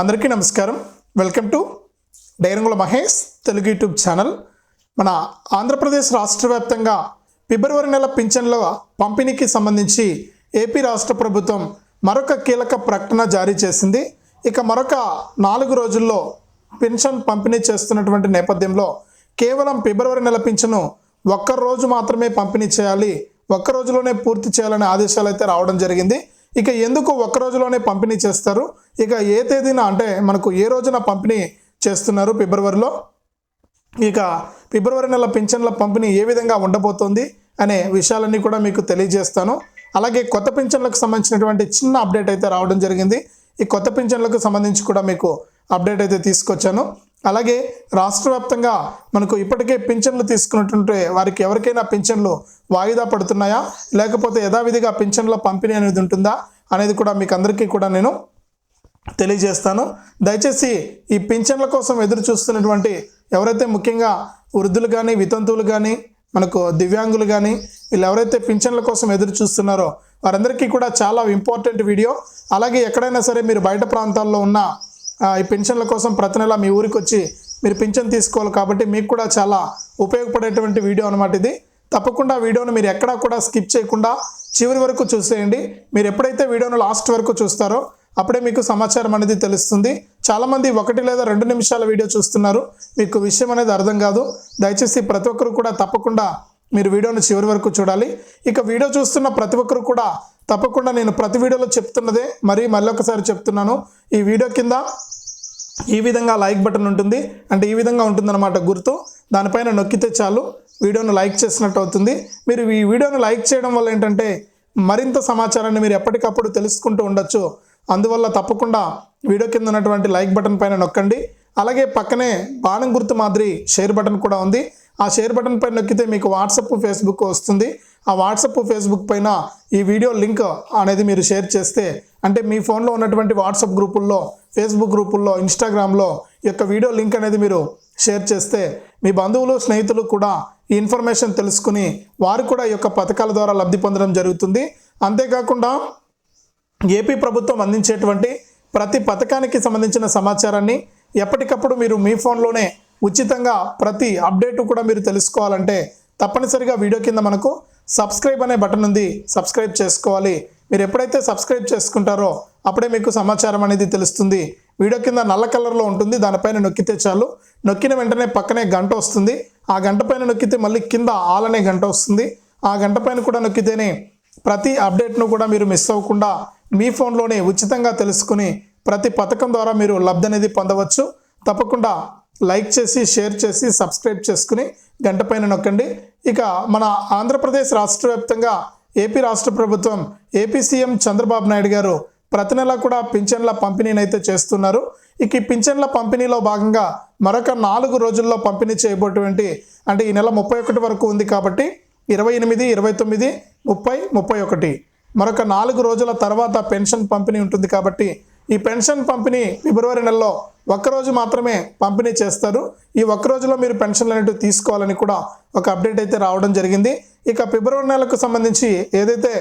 అందరికీ నమస్కారం. Welcome to డైరంగుల మహేష్ తెలుగు యూట్యూబ్ ఛానల్. మన ఆంధ్రప్రదేశ్ రాష్ట్ర వ్యాప్తంగా ఫిబ్రవరి నెల పింఛన్ల పంపిణీకి సంబంధించి ఏపీ రాష్ట్ర ప్రభుత్వం మరొక కీలక ప్రకటన జారీ చేసింది. ఇక మరొక నాలుగు రోజుల్లో పెన్షన్ పంపిణీ చేస్తున్నటువంటి నేపథ్యంలో కేవలం ఫిబ్రవరి నెల పింఛను ఒక్క రోజు మాత్రమే పంపిణీ చేయాలి. ఒక్క రోజులోనే పూర్తి చేయాలనే ఆదేశాలు అయితే రావడం జరిగింది. ఇక ఎందుకు ఒక్క రోజులోనే పంపిణీ చేస్తారు? ఇక ఏ తేదీన అంటే మనకు ఏ రోజున పంపిణీ చేస్తున్నారు ఫిబ్రవరిలో? ఇక ఫిబ్రవరి నెల పింఛన్ల పంపిణీ ఏ విధంగా ఉండబోతోంది అనే విషయాలన్నీ కూడా మీకు తెలియజేస్తాను. అలాగే కొత్త పింఛన్లకు సంబంధించినటువంటి చిన్న అప్డేట్ అయితే రావడం జరిగింది. ఈ కొత్త పింఛన్లకు సంబంధించి కూడా మీకు అప్డేట్ అయితే తీసుకొచ్చాను. అలాగే రాష్ట్ర వ్యాప్తంగా మనకు ఇప్పటికే పింఛన్లు తీసుకున్నటువంటి వారికి ఎవరికైనా పింఛన్లు వాయిదా పడుతున్నాయా? లేకపోతే యథావిధిగా పింఛన్ల పంపిణీ అనేది ఉంటుందా? అనేది కూడా మీకు అందరికీ కూడా నేను తెలియజేస్తాను. దయచేసి ఈ పింఛన్ల కోసం ఎదురు చూస్తున్నటువంటి ఎవరైతే ముఖ్యంగా వృద్ధులు కానీ వితంతువులు కానీ మనకు దివ్యాంగులు కానీ వీళ్ళు ఎవరైతే పింఛన్ల కోసం ఎదురు చూస్తున్నారో వారందరికీ కూడా చాలా ఇంపార్టెంట్ వీడియో. అలాగే ఎక్కడైనా సరే మీరు బయట ప్రాంతాల్లో ఉన్న ఈ పెన్షన్ల కోసం ప్రతి నెల మీ ఊరికి వచ్చి మీరు పింఛన్ తీసుకోవాలి కాబట్టి మీకు కూడా చాలా ఉపయోగపడేటువంటి వీడియో అనమాట ఇది. తప్పకుండా వీడియోను మీరు ఎక్కడా కూడా స్కిప్ చేయకుండా చివరి వరకు చూసేయండి. మీరు ఎప్పుడైతే వీడియోను లాస్ట్ వరకు చూస్తారో అప్పుడే మీకు సమాచారం అనేది తెలుస్తుంది. చాలామంది ఒకటి లేదా రెండు నిమిషాల వీడియో చూస్తున్నారు. మీకు విషయం అనేది అర్థం కాదు. దయచేసి ప్రతి ఒక్కరు కూడా తప్పకుండా మీరు వీడియోను చివరి వరకు చూడాలి. ఇక వీడియో చూస్తున్న ప్రతి ఒక్కరు కూడా తప్పకుండా నేను ప్రతి వీడియోలో చెప్తున్నదే మరి మళ్ళీ ఒకసారి చెప్తున్నాను. ఈ వీడియో కింద ఈ విధంగా లైక్ బటన్ ఉంటుంది. అంటే ఈ విధంగా ఉంటుందన్నమాట గుర్తు. దానిపైన నొక్కితే చాలు. వీడియోను లైక్ చేసినట్టు అవుతుంది. మీరు ఈ వీడియోను లైక్ చేయడం వల్ల ఏంటంటే మరింత సమాచారాన్ని మీరు ఎప్పటికప్పుడు తెలుసుకుంటూ ఉండొచ్చు. అందువల్ల తప్పకుండా వీడియో కింద ఉన్నటువంటి లైక్ బటన్ పైన నొక్కండి. అలాగే పక్కనే బాణం గుర్తు మాదిరి షేర్ బటన్ కూడా ఉంది. ఆ షేర్ బటన్ పైన నొక్కితే మీకు వాట్సప్ ఫేస్బుక్ వస్తుంది. ఆ వాట్సప్ ఫేస్బుక్ పైన ఈ వీడియో లింక్ అనేది మీరు షేర్ చేస్తే అంటే మీ ఫోన్లో ఉన్నటువంటి వాట్సాప్ గ్రూపుల్లో ఫేస్బుక్ గ్రూపుల్లో ఇన్స్టాగ్రామ్లో ఈ యొక్క వీడియో లింక్ అనేది మీరు షేర్ చేస్తే మీ బంధువులు స్నేహితులు కూడా ఈ ఇన్ఫర్మేషన్ తెలుసుకుని వారు కూడా ఈ యొక్క పథకాల ద్వారా లబ్ధి పొందడం జరుగుతుంది. అంతేకాకుండా ఏపీ ప్రభుత్వం అందించేటువంటి ప్రతి పథకానికి సంబంధించిన సమాచారాన్ని ఎప్పటికప్పుడు మీరు మీ ఫోన్లోనే ఉచితంగా ప్రతి అప్డేట్ కూడా మీరు తెలుసుకోవాలంటే తప్పనిసరిగా వీడియో కింద మనకు సబ్స్క్రైబ్ అనే బటన్ ఉంది సబ్స్క్రైబ్ చేసుకోవాలి. మీరు ఎప్పుడైతే సబ్స్క్రైబ్ చేసుకుంటారో అప్పుడే మీకు సమాచారం అనేది తెలుస్తుంది. వీడియో కింద నల్ల కలర్లో ఉంటుంది దానిపైన నొక్కితే చాలు. నొక్కిన వెంటనే పక్కనే గంట వస్తుంది. ఆ గంట పైన నొక్కితే మళ్ళీ కింద ఆల్ అనే గంట వస్తుంది. ఆ గంట పైన కూడా నొక్కితేనే ప్రతి అప్డేట్ను కూడా మీరు మిస్ అవ్వకుండా మీ ఫోన్లోనే ఉచితంగా తెలుసుకుని ప్రతి పథకం ద్వారా మీరు లబ్ధి అనేది పొందవచ్చు. తప్పకుండా లైక్ చేసి షేర్ చేసి సబ్స్క్రైబ్ చేసుకుని గంట పైన నొక్కండి. ఇక మన ఆంధ్రప్రదేశ్ రాష్ట్ర వ్యాప్తంగా ఏపీ రాష్ట్ర ప్రభుత్వం ఏపీ సీఎం చంద్రబాబు నాయుడు గారు ప్రతి నెల కూడా పింఛన్ల పంపిణీని అయితే చేస్తున్నారు. ఇక ఈ పింఛన్ల పంపిణీలో భాగంగా మరొక నాలుగు రోజుల్లో పంపిణీ చేయబోటువంటి అంటే ఈ నెల ముప్పై ఒకటి వరకు ఉంది కాబట్టి ఇరవై ఎనిమిది ఇరవై తొమ్మిది ముప్పై ముప్పై ఒకటి. మరొక నాలుగు రోజుల తర్వాత పెన్షన్ పంపిణీ ఉంటుంది కాబట్టి ఈ పెన్షన్ పంపిణీ ఫిబ్రవరి నెలలో ఒక్కరోజు మాత్రమే పంపిణీ చేస్తారు. ఈ ఒక్క రోజులో మీరు పెన్షన్లు అనేవి తీసుకోవాలని కూడా ఒక అప్డేట్ అయితే రావడం జరిగింది. ఇక ఫిబ్రవరి నెలకు సంబంధించి ఏదైతే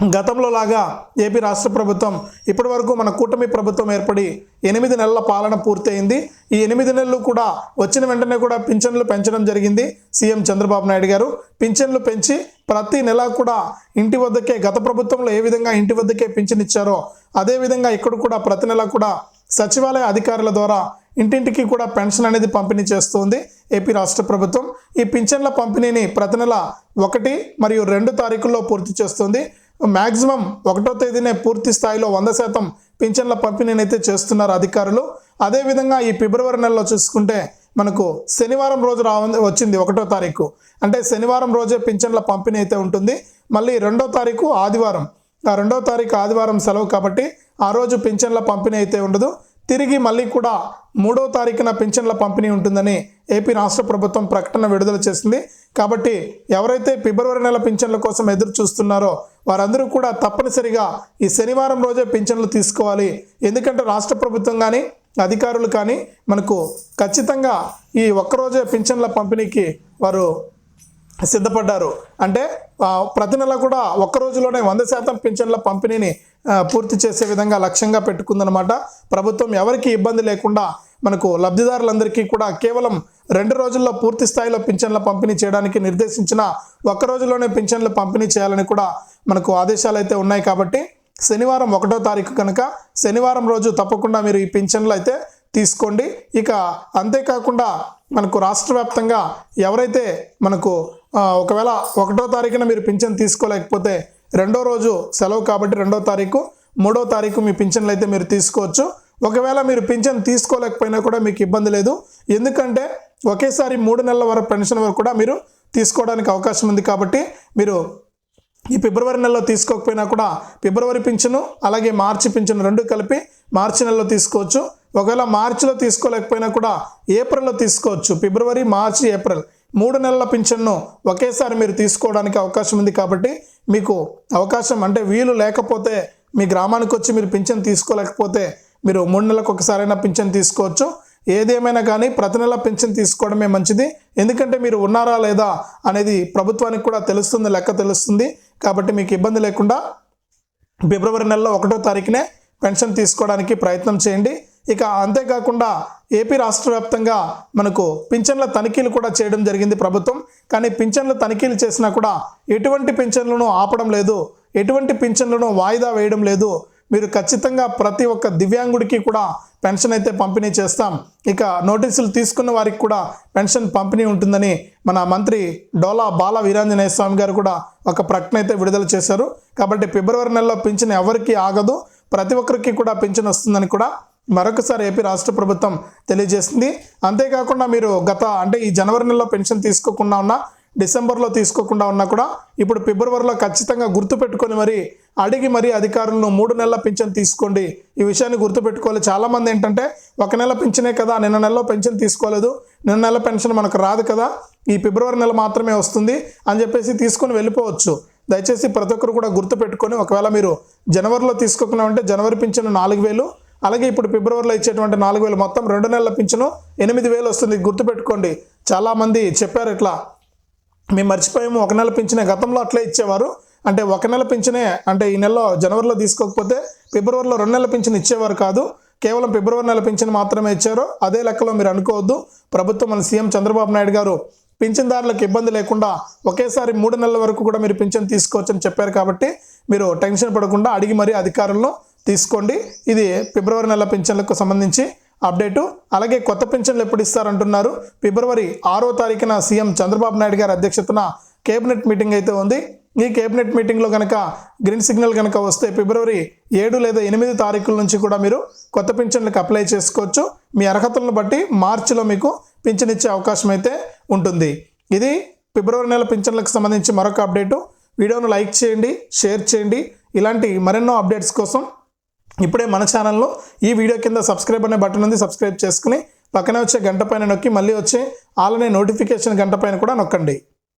గతంలో లాగా ఏపీ రాష్ట్ర ప్రభుత్వం ఇప్పటి వరకు మన కూటమి ప్రభుత్వం ఏర్పడి ఎనిమిది నెలల పాలన పూర్తయింది. ఈ ఎనిమిది నెలలు కూడా వచ్చిన వెంటనే కూడా పింఛన్లు పెంచడం జరిగింది సీఎం చంద్రబాబు నాయుడు గారు. పింఛన్లు పెంచి ప్రతి నెల కూడా ఇంటి వద్దకే గత ప్రభుత్వంలో ఏ విధంగా ఇంటి వద్దకే పింఛన్ ఇచ్చారో అదేవిధంగా ఇక్కడ కూడా ప్రతి నెల కూడా సచివాలయ అధికారుల ద్వారా ఇంటింటికి కూడా పెన్షన్ అనేది పంపిణీ చేస్తుంది ఏపీ రాష్ట్ర ప్రభుత్వం. ఈ పింఛన్ల పంపిణీని ప్రతి నెల ఒకటి మరియు రెండు తారీఖుల్లో పూర్తి చేస్తుంది. మ్యాక్సిమం ఒకటో తేదీనే పూర్తి స్థాయిలో వంద శాతం పింఛన్ల పంపిణీని అయితే చేస్తున్నారు అధికారులు. అదేవిధంగా ఈ ఫిబ్రవరి నెలలో చూసుకుంటే మనకు శనివారం రోజు రా వచ్చింది ఒకటో తారీఖు. అంటే శనివారం రోజే పింఛన్ల పంపిణీ అయితే ఉంటుంది. మళ్ళీ రెండో తారీఖు ఆదివారం. ఆ రెండో తారీఖు ఆదివారం సెలవు కాబట్టి ఆ రోజు పింఛన్ల పంపిణీ అయితే ఉండదు. తిరిగి మళ్ళీ కూడా మూడో తారీఖున పింఛన్ల పంపిణీ ఉంటుందని ఏపీ రాష్ట్ర ప్రభుత్వం ప్రకటన విడుదల చేసింది. కాబట్టి ఎవరైతే ఫిబ్రవరి నెల పింఛన్ల కోసం ఎదురు చూస్తున్నారో వారందరూ కూడా తప్పనిసరిగా ఈ శనివారం రోజే పింఛన్లు తీసుకోవాలి. ఎందుకంటే రాష్ట్ర ప్రభుత్వం కానీ అధికారులు కానీ మనకు ఖచ్చితంగా ఈ ఒక్కరోజే పింఛన్ల పంపిణీకి వారు సిద్ధపడ్డారు. అంటే ప్రతి నెల కూడా ఒక్క రోజులోనే వంద శాతం పింఛన్ల పంపిణీని పూర్తి చేసే విధంగా లక్ష్యంగా పెట్టుకుందనమాట. ప్రభుత్వం ఎవరికి ఇబ్బంది లేకుండా మనకు లబ్ధిదారులందరికీ కూడా కేవలం రెండు రోజుల్లో పూర్తి స్థాయిలో పింఛన్ల పంపిణీ చేయడానికి నిర్దేశించిన ఒక్క రోజులోనే పింఛన్లు పంపిణీ చేయాలని కూడా మనకు ఆదేశాలు అయితే ఉన్నాయి కాబట్టి శనివారం ఒకటో తారీఖు కనుక శనివారం రోజు తప్పకుండా మీరు ఈ పింఛన్లు అయితే తీసుకోండి. ఇక అంతేకాకుండా మనకు రాష్ట్ర వ్యాప్తంగా ఎవరైతే మనకు ఒకవేళ ఒకటో తారీఖున మీరు పింఛన్ తీసుకోలేకపోతే రెండో రోజు సెలవు కాబట్టి రెండో తారీఖు మూడో తారీఖు మీ పింఛన్లు అయితే మీరు తీసుకోవచ్చు. ఒకవేళ మీరు పింఛన్ తీసుకోలేకపోయినా కూడా మీకు ఇబ్బంది లేదు. ఎందుకంటే ఒకేసారి మూడు నెలల వరకు పెన్షన్ వరకు కూడా మీరు తీసుకోవడానికి అవకాశం ఉంది కాబట్టి మీరు ఈ ఫిబ్రవరి నెలలో తీసుకోకపోయినా కూడా ఫిబ్రవరి పింఛను అలాగే మార్చి పింఛను రెండు కలిపి మార్చి నెలలో తీసుకోవచ్చు. ఒకవేళ మార్చిలో తీసుకోలేకపోయినా కూడా ఏప్రిల్లో తీసుకోవచ్చు. ఫిబ్రవరి మార్చి ఏప్రిల్ మూడు నెలల పింఛన్ను ఒకేసారి మీరు తీసుకోవడానికి అవకాశం ఉంది కాబట్టి మీకు అవకాశం అంటే వీలు లేకపోతే మీ గ్రామానికి వచ్చి మీరు పింఛన్ తీసుకోలేకపోతే మీరు మూడు నెలలకు ఒకసారైనా పింఛన్ తీసుకోవచ్చు. ఏదేమైనా కానీ ప్రతి నెల పెన్షన్ తీసుకోవడమే మంచిది. ఎందుకంటే మీరు ఉన్నారా లేదా అనేది ప్రభుత్వానికి కూడా తెలుస్తుంది లెక్క తెలుస్తుంది. కాబట్టి మీకు ఇబ్బంది లేకుండా ఫిబ్రవరి నెలలో ఒకటో తారీఖునే పెన్షన్ తీసుకోవడానికి ప్రయత్నం చేయండి. ఇక అంతేకాకుండా ఏపీ రాష్ట్ర వ్యాప్తంగా మనకు పింఛన్ల తనిఖీలు కూడా చేయడం జరిగింది ప్రభుత్వం. కానీ పింఛన్ల తనిఖీలు చేసినా కూడా ఎటువంటి పింఛన్లను ఆపడం లేదు. ఎటువంటి పింఛన్లను వాయిదా వేయడం లేదు. మీరు ఖచ్చితంగా ప్రతి ఒక్క దివ్యాంగుడికి కూడా పెన్షన్ అయితే పంపిణీ చేస్తాం. ఇక నోటీసులు తీసుకున్న వారికి కూడా పెన్షన్ పంపిణీ ఉంటుందని మన మంత్రి డోలా బాల వీరాంజనేయ స్వామి గారు కూడా ఒక ప్రకటన అయితే విడుదల చేశారు. కాబట్టి ఫిబ్రవరి నెలలో పింఛన్ ఎవరికి ఆగదు ప్రతి ఒక్కరికి కూడా పింఛన్ వస్తుందని కూడా మరొకసారి ఏపీ రాష్ట్ర ప్రభుత్వం తెలియజేసింది. అంతేకాకుండా మీరు గత అంటే ఈ జనవరి నెలలో పెన్షన్ తీసుకోకుండా ఉన్నా డిసెంబర్లో తీసుకోకుండా ఉన్నా కూడా ఇప్పుడు ఫిబ్రవరిలో ఖచ్చితంగా గుర్తుపెట్టుకొని మరి అడిగి మరీ అధికారులను మూడు నెలల పింఛన్ తీసుకోండి. ఈ విషయాన్ని గుర్తుపెట్టుకోవాలి. చాలామంది ఏంటంటే ఒక నెల పింఛనే కదా నిన్న నెలలో పెన్షన్ తీసుకోలేదు. నిన్న నెల పెన్షన్ మనకు రాదు కదా ఈ ఫిబ్రవరి నెల మాత్రమే వస్తుంది అని చెప్పేసి తీసుకొని వెళ్ళిపోవచ్చు. దయచేసి ప్రతి ఒక్కరు కూడా గుర్తుపెట్టుకొని ఒకవేళ మీరు జనవరిలో తీసుకోకుండా ఉంటే జనవరి పింఛను నాలుగు వేలు అలాగే ఇప్పుడు ఫిబ్రవరిలో ఇచ్చేటువంటి నాలుగు వేలు మొత్తం రెండు నెలల పింఛను ఎనిమిది వేలు వస్తుంది. గుర్తుపెట్టుకోండి. చాలామంది చెప్పారు ఇట్లా. మేము మర్చిపోయాము ఒక నెల పింఛనే గతంలో అట్లే ఇచ్చేవారు. అంటే ఒక నెల పింఛనే అంటే ఈ నెలలో జనవరిలో తీసుకోకపోతే ఫిబ్రవరిలో రెండు నెలల పింఛన్ ఇచ్చేవారు కాదు. కేవలం ఫిబ్రవరి నెల పింఛన్ మాత్రమే ఇచ్చారు. అదే లెక్కలో మీరు అనుకోవద్దు. ప్రభుత్వం మన సీఎం చంద్రబాబు నాయుడు గారు పింఛన్దారులకు ఇబ్బంది లేకుండా ఒకేసారి మూడు నెలల వరకు కూడా మీరు పింఛన్ తీసుకోవచ్చని చెప్పారు కాబట్టి మీరు టెన్షన్ పడకుండా అడిగి మరీ అధికారులను తీసుకోండి. ఇది ఫిబ్రవరి నెల పింఛన్లకు సంబంధించి అప్డేటు. అలాగే కొత్త పింఛన్లు ఎప్పుడు ఇస్తారంటున్నారు. ఫిబ్రవరి ఆరో తారీఖున సీఎం చంద్రబాబు నాయుడు గారి అధ్యక్షతన కేబినెట్ మీటింగ్ అయితే ఉంది. ఈ కేబినెట్ మీటింగ్లో కనుక గ్రీన్ సిగ్నల్ కనుక వస్తే ఫిబ్రవరి ఏడు లేదా ఎనిమిది తారీఖుల నుంచి కూడా మీరు కొత్త పింఛన్లకు అప్లై చేసుకోవచ్చు. మీ అర్హతలను బట్టి మార్చిలో మీకు పింఛన్ ఇచ్చే అవకాశం అయితే ఉంటుంది. ఇది ఫిబ్రవరి నెల పింఛన్లకు సంబంధించి మరొక అప్డేటు. వీడియోను లైక్ చేయండి షేర్ చేయండి. ఇలాంటి మరెన్నో అప్డేట్స్ కోసం ఇప్పుడే మన ఛానల్లో ఈ వీడియో కింద సబ్స్క్రైబ్ అనే బటన్ ఉంది సబ్స్క్రైబ్ చేసుకుని పక్కనే వచ్చే గంట పైన నొక్కి మళ్ళీ వచ్చే ఆలనే నోటిఫికేషన్ గంట పైన కూడా నొక్కండి.